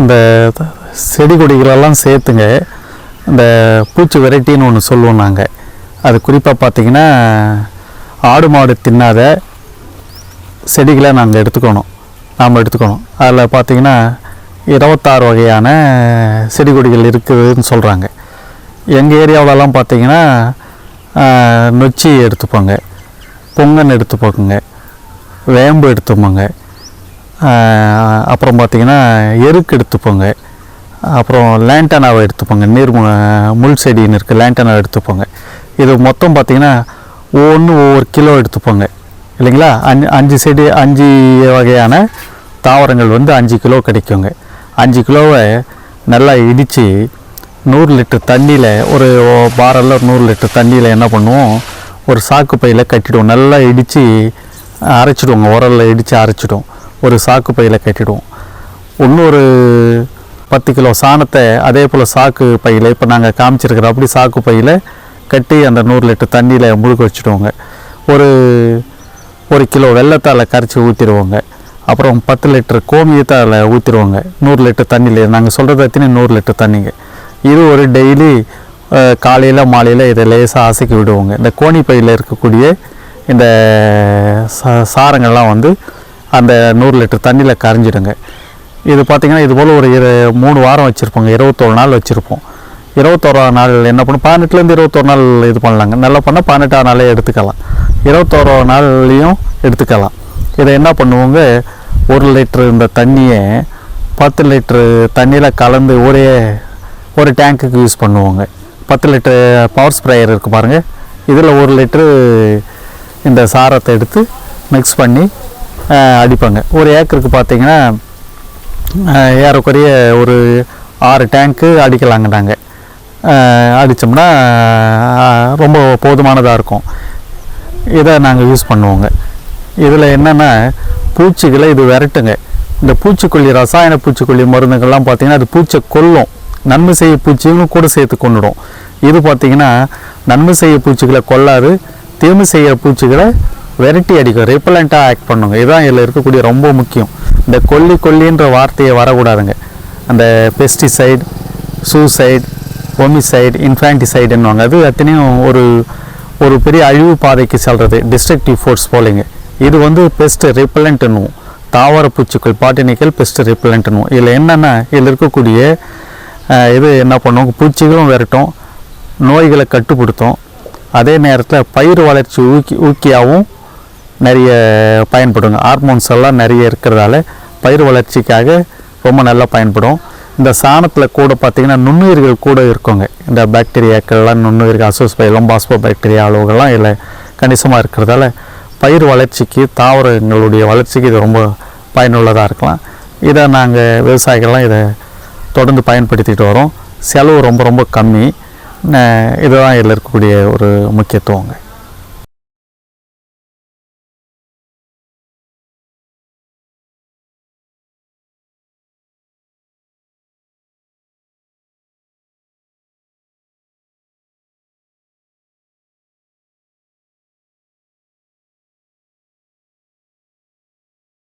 இந்த செடி கொடிகளெல்லாம் சேர்த்துங்க. இந்த பூச்சி வெரைட்டின்னு ஒன்று சொல்லுவோம் நாங்கள் அது குறிப்பாக பார்த்தீங்கன்னா ஆடு மாடு தின்னாத செடிகளை நாங்கள் எடுத்துக்கணும். நாம் எடுத்துக்கணும். அதில் பார்த்தீங்கன்னா இருபத்தாறு வகையான செடி கொடிகள் இருக்குதுன்னு சொல்கிறாங்க எங்கள் ஏரியாவிலலாம் பார்த்தீங்கன்னா நொச்சி எடுத்துப்போங்க. பொங்கன் எடுத்துப்போங்க. வேம்பு எடுத்துப்போங்க. அப்புறம் பார்த்தீங்கன்னா எருக்கு எடுத்துப்போங்க. அப்புறம் லேண்டனாவை எடுத்துப்போங்க. நீர் மு- முள் செடின்னு இருக்குது லேண்டனாவை எடுத்துப்போங்க. இது மொத்தம் பார்த்திங்கன்னா ஒவ்வொன்று ஒவ்வொரு கிலோ எடுத்துப்போங்க. இல்லைங்களா? அஞ்சு அஞ்சு செடி அஞ்சு வகையான தாவரங்கள் வந்து அஞ்சு கிலோ கிடைக்குங்க. அஞ்சு கிலோவை நல்லா இடித்து நூறு லிட்டர் தண்ணியில் ஒரு பாரலில் நூறு லிட்டர் தண்ணியில் என்ன பண்ணுவோம்? ஒரு சாக்கு பையில் கட்டிடுவோம். நல்லா இடித்து அரைச்சிடுவோங்க. உரலில் இடித்து அரைச்சிடுவோம். ஒரு சாக்கு பையில் கட்டிடுவோம். இன்னொரு பத்து கிலோ சாணத்தை அதே போல் சாக்கு பையில் இப்போ நாங்கள் காமிச்சிருக்கிற அப்படி சாக்கு பையில் கட்டி அந்த நூறு லிட்டர் தண்ணியில் முழுக்க வச்சுடுவோங்க. ஒரு ஒரு கிலோ வெள்ளத்தால் கரைச்சி ஊற்றிடுவோங்க அப்புறம் பத்து லிட்டர் கோமியத்தை அதில் ஊற்றிடுவோங்க நூறு லிட்டர் தண்ணியில் நாங்கள் சொல்கிறது எத்தனை? நூறு லிட்டர் தண்ணிங்க. இது ஒரு டெய்லி காலையில் மாலையில் இதை லேசாக அசைக்கி விடுவோங்க. இந்த கோணி பையில் இருக்கக்கூடிய இந்த சா சாரங்கள்லாம் வந்து அந்த நூறு லிட்டர் தண்ணியில் கரைஞ்சிடுங்க. இது பார்த்திங்கன்னா இது போல் ஒரு இரு மூணு வாரம் வச்சுருப்போங்க. இருபத்தோரு நாள் வச்சுருப்போம். இருபத்தோராம் நாள் என்ன பண்ணும் பதினெட்டுலேருந்து இருபத்தோரு நாள் இது பண்ணலாங்க. நல்லா பண்ணால் பதினெட்டாம் நாளே எடுத்துக்கலாம். இருபத்தோரோ நாள்லேயும் எடுத்துக்கலாம். இதை என்ன பண்ணுவோங்க ஒரு லிட்ரு இந்த தண்ணியை பத்து லிட்ரு தண்ணியில் கலந்து ஒரே ஒரு டேங்க்குக்கு யூஸ் பண்ணுவோங்க. பத்து லிட்ரு பவர் ஸ்ப்ரேயர் இருக்குது பாருங்கள் இதில் ஒரு லிட்ரு இந்த சாரத்தை எடுத்து மிக்ஸ் பண்ணி அடிப்பாங்க. ஒரு ஏக்கருக்கு பார்த்தீங்கன்னா ஏறக்குறைய ஒரு ஆறு டேங்க்கு அடிக்கலாங்க நாங்கள் அடித்தோம்னா ரொம்ப போதுமானதாக இருக்கும். இதை நாங்கள் யூஸ் பண்ணுவோங்க. இதில் என்னென்னா பூச்சிகளை இது விரட்டுங்க. இந்த பூச்சிக்கொல்லி ரசாயன பூச்சிக்கொல்லி மருந்துகள்லாம் பார்த்திங்கன்னா அது பூச்சை கொல்லும். நன்மை செய்ய பூச்சிகளும் கூட சேர்த்து கொண்டுடும். இது பார்த்தீங்கன்னா நன்மை செய்ய பூச்சிகளை கொல்லாது தீமை செய்ய பூச்சிகளை வெரைட்டி அடிக்கும் ரிப்பலண்ட்டாக ஆக்ட் பண்ணுங்க. இதுதான் இதில் இருக்கக்கூடிய ரொம்ப முக்கியம். இந்த கொல்லி கொல்லின்ற வார்த்தையை வரக்கூடாதுங்க. அந்த பெஸ்டிசைட் சூசைட் ஒமிசைட் இன்ஃபான்டிசைடுன்னுவாங்க அது அத்தனையும் ஒரு ஒரு பெரிய அழிவு பாதைக்கு செல்கிறது டிஸ்ட்ரக்டிவ் ஃபோர்ஸ் போலிங்க. இது வந்து பெஸ்ட் ரிப்பலண்ட்னுவோம் தாவர பூச்சிக்கள் பாட்டினிக்கல் பெஸ்ட் ரிப்பலண்ட்னுவோம் இதில் என்னென்னா இதில் இருக்கக்கூடிய இது என்ன பண்ணுவோம்? பூச்சிகளும் விரட்டும். நோய்களை கட்டுப்படுத்தும். அதே நேரத்தில் பயிர் வளர்ச்சி ஊக்கி ஊக்கியாகவும் நிறைய பயன்படுங்க ஹார்மோன்ஸ் எல்லாம் நிறைய இருக்கிறதால பயிர் வளர்ச்சிக்காக ரொம்ப நல்லா பயன்படும். இந்த சாணத்தில் கூட பார்த்திங்கன்னா நுண்ணுயிர்கள் கூட இருக்குங்க. இந்த பாக்டீரியாக்கள்லாம் நுண்ணுயிர்கள் அசோஸ்பைலம் பாஸ்போ பாக்டீரியா அளவுகள்லாம் இதில் கணிசமாக இருக்கிறதால பயிர் வளர்ச்சிக்கு தாவரங்களுடைய வளர்ச்சிக்கு இது ரொம்ப பயனுள்ளதாக இருக்கலாம். இதை நாங்கள் விவசாயிகள்லாம் இதை தொடர்ந்து பயன்படுத்திகிட்டு வரோம். செலவு ரொம்ப ரொம்ப கம்மி. இதுதான் இதில் இருக்கக்கூடிய ஒரு முக்கியத்துவங்க.